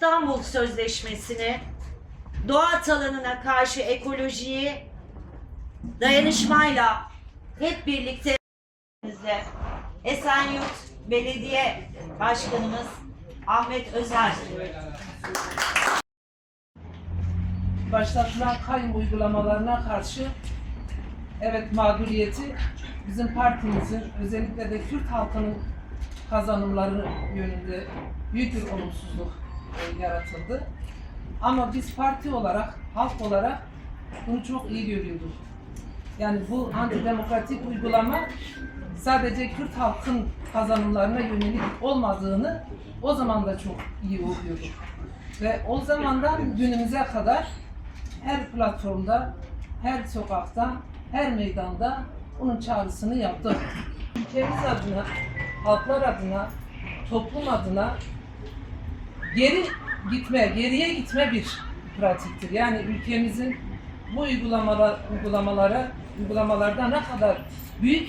İstanbul Sözleşmesi'ni, doğa alanına karşı ekolojiyi dayanışmayla hep birlikte Esenyurt Belediye Başkanımız Ahmet Özer. Başlatılan kayyum uygulamalarına karşı evet mağduriyeti bizim partimizin özellikle de Kürt halkının kazanımları yönünde büyük bir olumsuzluk yaratıldı. Ama biz parti olarak, halk olarak bunu çok iyi görüyoruz. Yani bu antidemokratik uygulama sadece Kürt halkın kazanımlarına yönelik olmadığını o zaman da çok iyi okuyorduk. Ve o zamandan günümüze kadar her platformda, her sokakta, her meydanda bunun çağrısını yaptık. Ülkemiz adına, halklar adına, toplum adına geri gitme, geriye gitme bir pratiktir. Yani ülkemizin bu uygulamalar, uygulamalara, uygulamalarda ne kadar büyük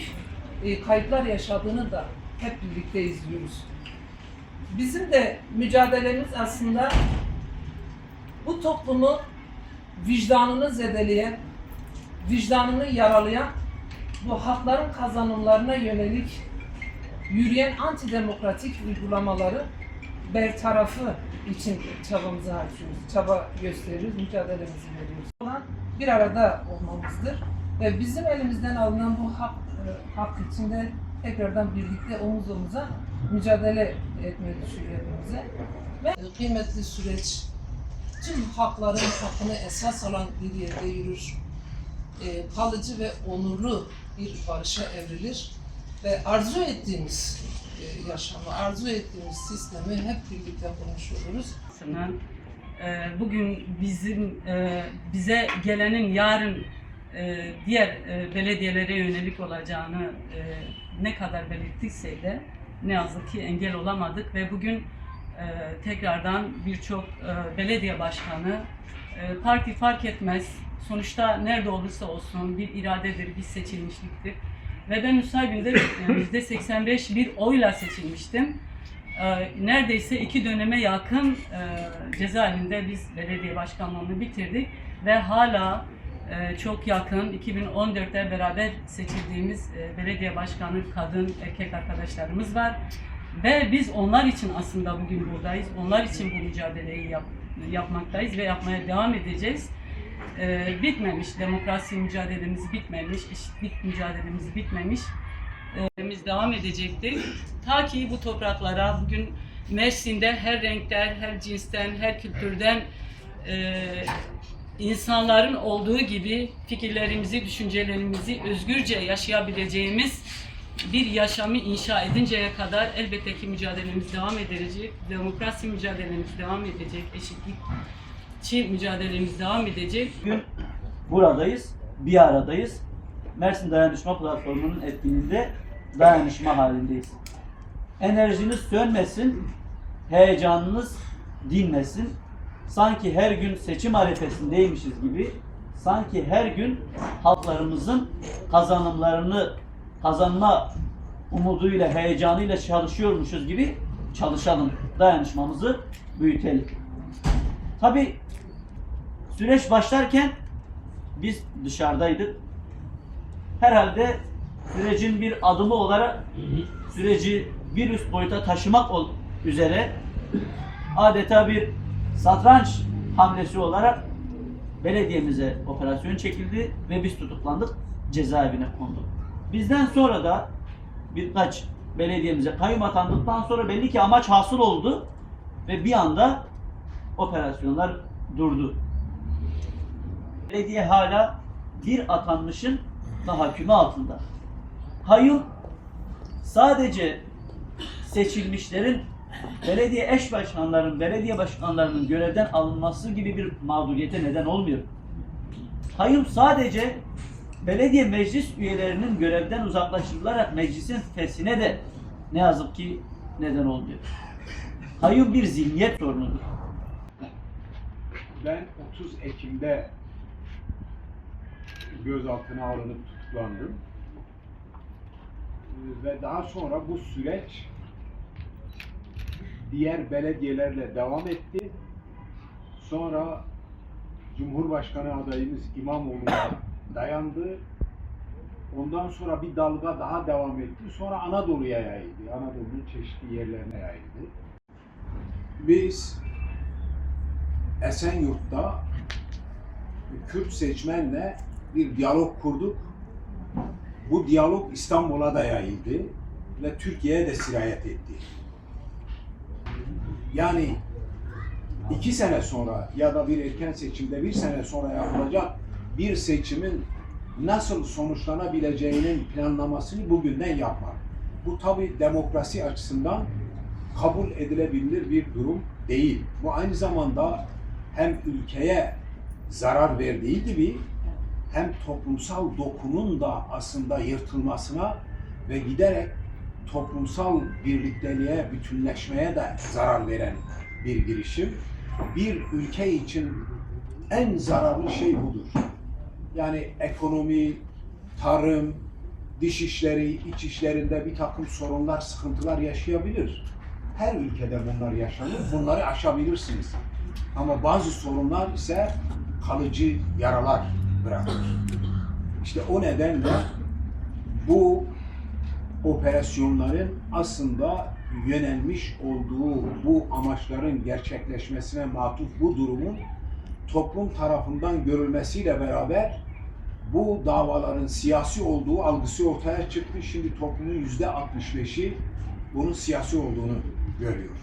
e, kayıplar yaşadığını da hep birlikte izliyoruz. Bizim de mücadelemiz aslında bu toplumu vicdanını zedeleyen, vicdanını yaralayan bu hakların kazanımlarına yönelik yürüyen antidemokratik uygulamaları bertarafı için çabamızı harcıyoruz, çaba gösteriyoruz, mücadelemizi veriyoruz. Olan bir arada olmamızdır ve bizim elimizden alınan bu hak, e, hak içinde tekrardan birlikte omuz omuza mücadele etmeyi düşüyor hepimize. Ve kıymetli süreç tüm hakların hakkını esas alan bir yerde yürür. E, kalıcı ve onurlu bir barışa evrilir ve arzu ettiğimiz yaşamı, arzu ettiğimiz sistemi hep birlikte konuşuyoruz. E, bugün bizim e, bize gelenin yarın e, diğer belediyelere yönelik olacağını ne kadar belirttikse de ne yazık ki engel olamadık ve bugün tekrardan birçok belediye başkanı parti fark etmez sonuçta nerede olursa olsun bir iradedir, bir seçilmişliktir ve ben müsahibinde yüzde 85 bir oyla seçilmiştim. Ee, neredeyse iki döneme yakın e, cezaevinde biz belediye başkanlığını bitirdik ve hala e, çok yakın 2014'te beraber seçildiğimiz e, belediye başkanı kadın erkek arkadaşlarımız var ve biz onlar için aslında bugün buradayız. Onlar için bu mücadeleyi yap, yapmaktayız ve yapmaya devam edeceğiz. Ee, bitmemiş, demokrasi mücadelemiz bitmemiş, eşitlik mücadelemiz bitmemiş. Ee, biz devam edecektir. Ta ki bu topraklara bugün Mersin'de her renkten, her cinsten, her kültürden e, insanların olduğu gibi fikirlerimizi, düşüncelerimizi özgürce yaşayabileceğimiz bir yaşamı inşa edinceye kadar elbette ki mücadelemiz devam edecek, demokrasi mücadelemiz devam edecek, eşitlikçi mücadelemiz devam edecek. Bugün buradayız, bir aradayız. Mersin Dayanışma Platformu'nun etkinliğinde dayanışma halindeyiz. Enerjiniz sönmesin, heyecanınız dinmesin. Sanki her gün seçim arifesindeymişiz gibi, sanki her gün halklarımızın kazanımlarını kazanma umuduyla, heyecanıyla çalışıyormuşuz gibi çalışalım. Dayanışmamızı büyütelim. Tabi süreç başlarken biz dışarıdaydık. Herhalde sürecin bir adımı olarak süreci bir üst boyuta taşımak üzere adeta bir satranç hamlesi olarak belediyemize operasyon çekildi ve biz tutuklandık, cezaevine konduk. Bizden sonra da birkaç belediyemize kayyum atandıktan sonra belli ki amaç hasıl oldu ve bir anda operasyonlar durdu. Belediye hala bir atanmışın tahakkümü altında. Kayyum sadece seçilmişlerin belediye eş başkanların, belediye başkanlarının görevden alınması gibi bir mağduriyete neden olmuyor. Kayyum sadece belediye meclis üyelerinin görevden uzaklaştırılarak meclisin feshine de ne yazık ki neden olmuyor. Kayyum bir zihniyet sorunudur. Ben 30 Ekim'de gözaltına alınıp tutuklandım. Ee, Ve daha sonra bu süreç diğer belediyelerle devam etti. Sonra Cumhurbaşkanı adayımız İmamoğlu'na dayandı. Ondan sonra bir dalga daha devam etti. Sonra Anadolu'ya yayıldı. Anadolu'nun çeşitli yerlerine yayıldı. Biz Esenyurt'ta Kürt seçmenle bir diyalog kurduk. Bu diyalog İstanbul'a da yayıldı ve Türkiye'ye de sirayet etti. Yani iki sene sonra ya da bir erken seçimde bir sene sonra yapılacak bir seçimin nasıl sonuçlanabileceğinin planlamasını bugünden yapmak. Bu tabi demokrasi açısından kabul edilebilir bir durum değil. Bu aynı zamanda hem ülkeye zarar verdiği gibi hem toplumsal dokunun da aslında yırtılmasına ve giderek toplumsal birlikteliğe, bütünleşmeye de zarar veren bir girişim. Bir ülke için en zararlı şey budur. Yani ekonomi, tarım, diş işleri, iç işlerinde bir takım sorunlar, sıkıntılar yaşayabilir. Her ülkede bunlar yaşanır. Bunları aşabilirsiniz. Ama bazı sorunlar ise kalıcı yaralar bırakır. İşte o nedenle bu operasyonların aslında yönelmiş olduğu bu amaçların gerçekleşmesine matuf bu durumun toplum tarafından görülmesiyle beraber bu davaların siyasi olduğu algısı ortaya çıktı. Şimdi toplumun yüzde 65'i bunun siyasi olduğunu görüyor.